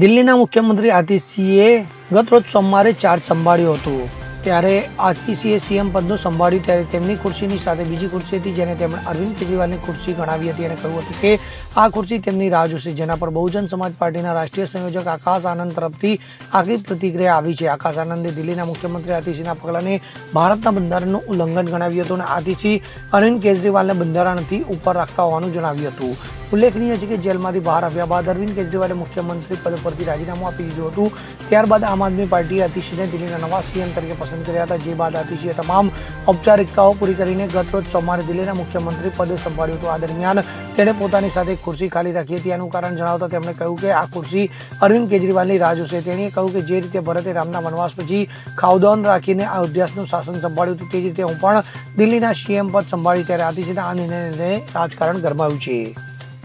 દિલ્હીના મુખ્યમંત્રી આતિશીએ ગત રોજ સોમવારે ચાર્જ સંભાળ્યો હતો. ત્યારે આતિશીએ સીએમ પદનું સંભાળ્યું ત્યારે તેમની ખુરશીની સાથે બીજી ખુરશી હતી જેને તેમણે અરવિંદ કેજરીવાલની ખુરશી ગણાવી હતી અને કહ્યું હતું કે આ ખુરશી તેમની રાહ જોશે, જેના પર બહુજન સમાજ પાર્ટીના રાષ્ટ્રીય સંયોજક આકાશ આનંદ તરફથી આખી પ્રતિક્રિયા આવી છે. આકાશ આનંદે દિલ્હીના મુખ્યમંત્રી આતિશીના પગલાંને ભારતના બંધારણનું ઉલ્લંઘન ગણાવ્યું હતું અને આતિશી અરવિંદ કેજરીવાલને બંધારણથી ઉપર રાખતા હોવાનું જણાવ્યું હતું. ઉલ્લેખનીય છે કે જેલમાંથી બહાર આવ્યા બાદ અરવિંદ કેજરીવાલે મુખ્યમંત્રી પદ પરથી રાજીનામું આપી દીધું હતું. ત્યારબાદ આમ આદમી પાર્ટીએ અતિશીને દિલ્હીના નવા સીએમ તરીકે પસંદ કર્યા હતા. જે બાદ અતિશીએ તમામ ઔપચારિકતાઓ પૂરી કરીને ગતરોજ સોમવારે દિલ્હીના મુખ્યમંત્રી પદે સંભાળ્યું હતું. આ દરમિયાન તેણે પોતાની સાથે ખુરશી ખાલી રાખી હતી. એનું કારણ જણાવતા તેમણે કહ્યું કે આ ખુરશી અરવિંદ કેજરીવાલની રાહ જોશે. તેણીએ કહ્યું કે જે રીતે ભરતે રામના વનવાસ પછી ખાવદાન રાખીને આ અધ્યાસનું શાસન સંભાળ્યું હતું, તે રીતે હું પણ દિલ્હીના સીએમ પદ સંભાળી ત્યારે આતિશીના આ નિર્ણયને રાજકારણ ગરમાયું છે.